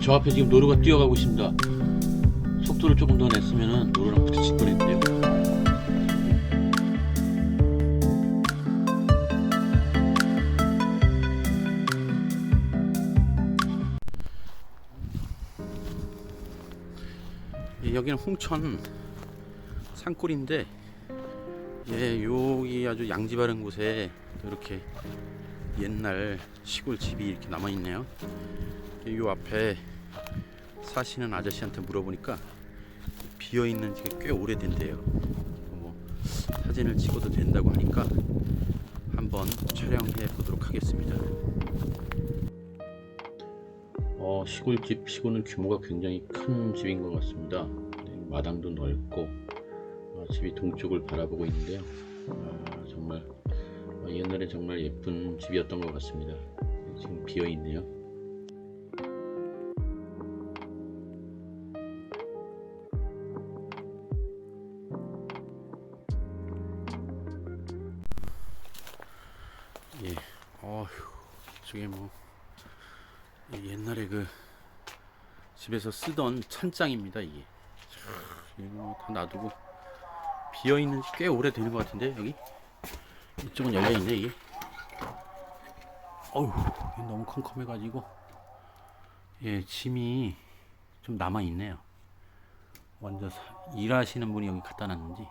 저 앞에 지금 노루가 뛰어가고 있습니다. 속도를 조금 더 냈으면 노루랑 부딪힐 뻔했는데요. 예, 여기는 홍천 산골인데 예, 여기 아주 양지 바른 곳에 이렇게 옛날 시골 집이 이렇게 남아 있네요. 요 앞에 사시는 아저씨한테 물어보니까 비어 있는 지가 꽤 오래된대요. 뭐 사진을 찍어도 된다고 하니까 한번 촬영해 보도록 하겠습니다. 어, 시골집 치고는 규모가 굉장히 큰 집인 것 같습니다. 네, 마당도 넓고 어, 집이 동쪽을 바라보고 있는데요. 아, 정말 어, 옛날에 정말 예쁜 집이었던 것 같습니다. 지금 비어 있네요. 예, 어휴, 저게 뭐이 옛날에 그 집에서 쓰던 찬장입니다 이게. 참, 이거 뭐다 놔두고 비어 있는 지 꽤 오래 되는 것 같은데 여기 이쪽은 열려 있네 이게. 어휴, 너무 컴컴해가지고 예 짐이 좀 남아 있네요. 먼저 사- 일하시는 분이 여기 갖다 놨는지.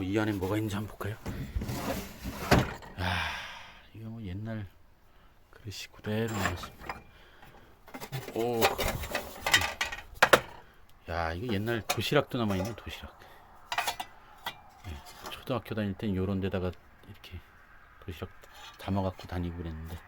어, 이 안에 뭐가 있는지 한번 볼까요? 아, 이거 뭐 옛날 그릇이 그대로 나왔습니다. 오, 야, 이거 옛날 도시락도 남아있네, 도시락. 예, 초등학교 다닐 땐 요런 데다가 이렇게 도시락 담아갖고 다니고 그랬는데.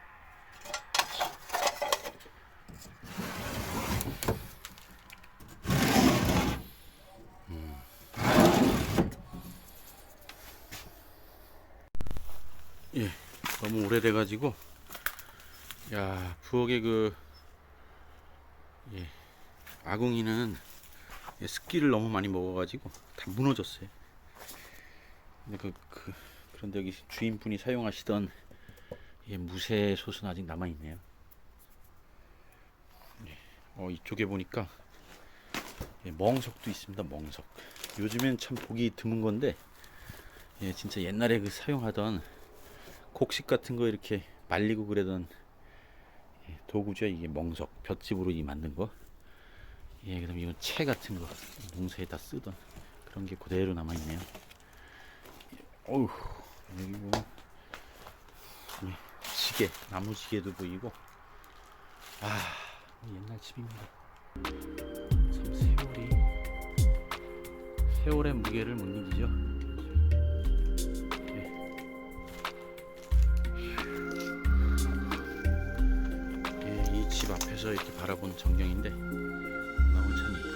예, 너무 오래돼가지고, 야, 부엌에 그, 예, 아궁이는 예, 습기를 너무 많이 먹어가지고 다 무너졌어요. 근데 그, 그 그런데 여기 주인분이 사용하시던 예, 무쇠 솥은 아직 남아 있네요. 예, 어, 이쪽에 보니까 예, 멍석도 있습니다. 멍석. 요즘엔 참 보기 드문 건데, 예, 진짜 옛날에 그 사용하던 곡식 같은 거 이렇게 말리고 그러던 예, 도구죠. 이게 멍석, 볏짚으로 이 만든 거. 예, 그다음 이건 채 같은 거 농사에다 쓰던 그런 게 그대로 남아 있네요. 어우, 뭐 예, 지게, 나무 지게도 보이고, 아, 옛날 집입니다. 참 세월이 세월의 무게를 못 이기죠. 집 앞에서 이렇게 바라보는 전경인데 너무 참 이쁘네요.